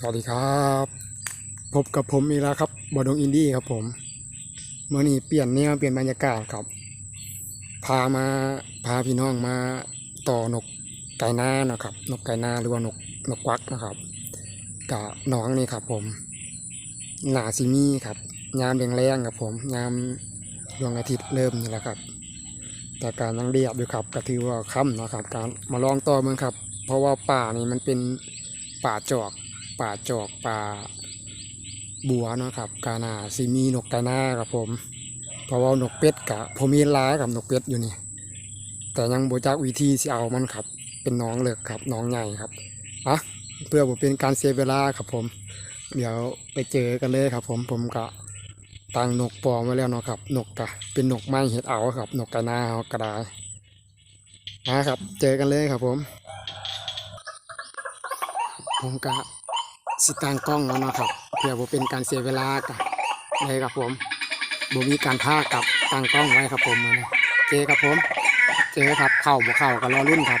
สวัสดีครับ พบกับผมอีกแล้วครับบอดงอินดี้ครับผมเมื่อนี้เปลี่ยนแนวเปลี่ยนบรรยากาศครับ พามาพาพี่น้องมาต่อนกไก่นานะครับ นกไก่นาหรือว่านกนกควักนะครับกับน้องนี่ครับ ผมหนาซิมีครับยามแรงครับผมยามดวงอาทิตย์เริ่มนี่แหละครับ แต่การยังเรียบอยู่ครับก็ถือว่าค่ำนะครับ การมาลองต่อเมืองครับ เพราะว่าป่านี่มันเป็นป่าจอก ป่าจอกป่าบัวนะครับกานาซีมีนกกานาครับผมเพราะว่านกเป็ดกะผมมีหลายกับนกเป็ดอยู่นี่ แต่ยังบ่จักวิธีสิเอามันครับ เป็นน้องเลิกครับน้องใหญ่ครับอะเพื่อบ่เป็นการเสียเวลาครับผม เดี๋ยวไปเจอกันเลยครับ ผมผมกะตั้งนกปลอมไว้แล้วเนาะครับ นกกะเป็นนกไม้เห็ดเอาครับ นกกานาเอากระดาษนะครับ เจอกันเลยครับผมผมกะ สิตั้งกล้องแล้วเนาะครับ เพื่อบ่เป็นการเสียเวลากะเลยครับผมบ่มีการท่ากับตั้งกล้องไว้ครับผมนะเจครับผม เจครับเข้าบ่เข้ากับรอรุ่นครับ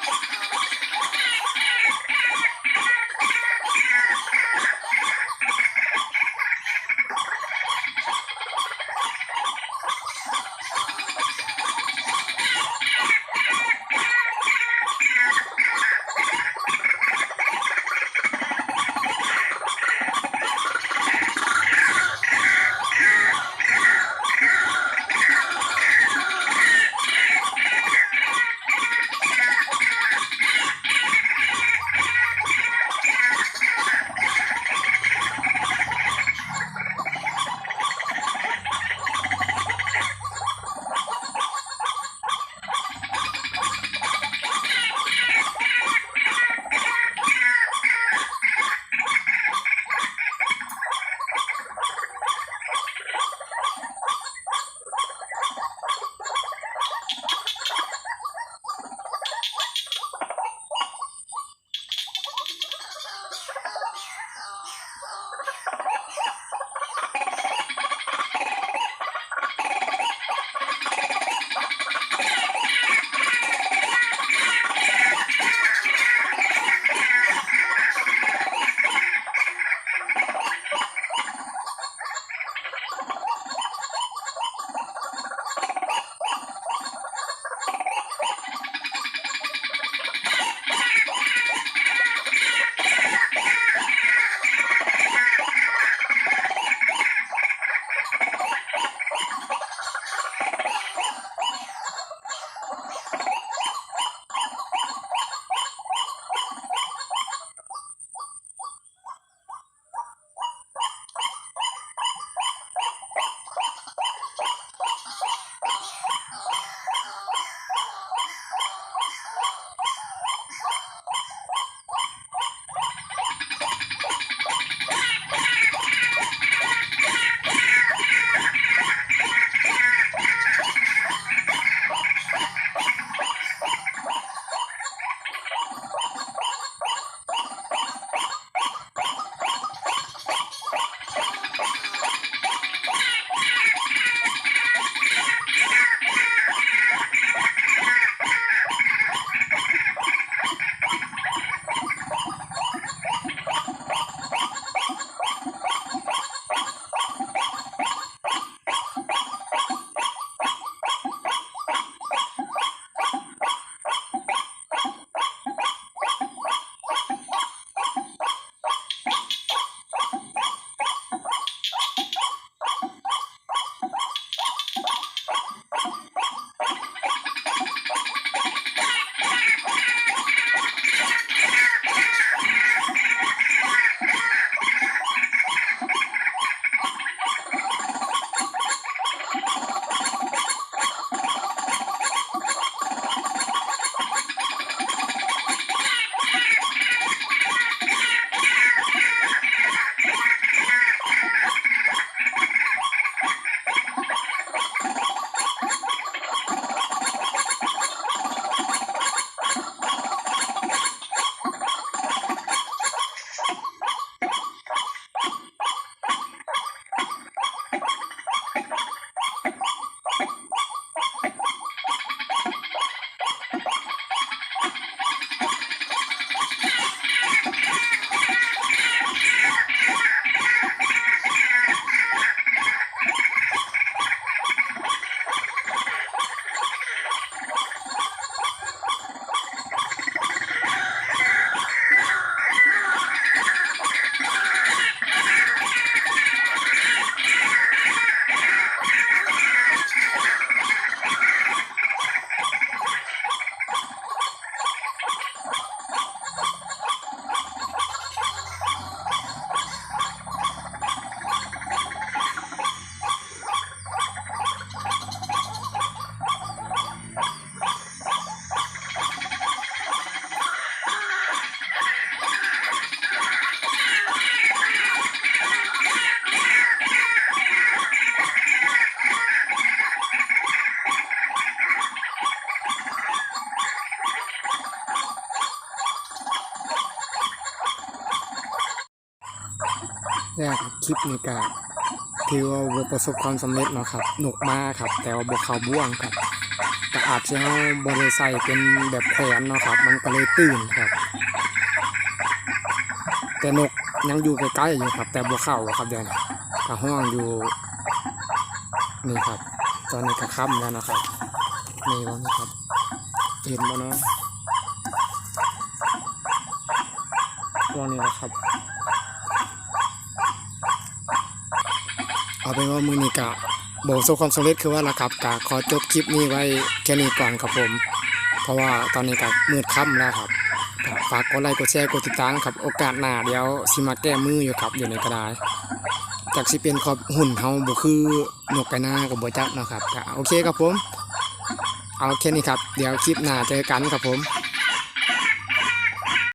แรกคลิปนี้ก็ถือว่าประสบความสำเร็จเนาะครับหนุกมากครับ แต่ว่าบ่เขาบ่วงครับแต่อาจจะเฮาบ่ได้ใส่เป็นแบบแขวนเนาะครับ มันก็เลยตื่นครับ แต่นกยังอยู่ใกล้ๆอยู่ครับ แต่บ่เข้าครับเดี๋ยวนี้ก็ห้องอยู่นี่ครับ ตอนนี้ก็ค่ำแล้วนะครับนี่แล้วนะครับเห็นบ่เนาะตรงนี้นะครับ เอาเป็นว่ามือนี้กะบประสบความสำเร็จคือว่าละครับกะขอจบคลิปนี้ไว้แค่นี้ก่อนครับผม เพราะว่าตอนนี้กะมืดค่ำแล้วครับฝากกดไลค์กดแชร์กดติดตามครับโอกาสหน้าเดี๋ยวสิมาแก้มืออยู่ครับอยู่ในกระดาษจากสิเป็นขอบหุ่นเฮาบ่คือนกกระนากับบ่จักเนะครับโอเคครับผม เอาแค่นี้ครับ เดี๋ยวคลิปหน้าเจอกันครับผม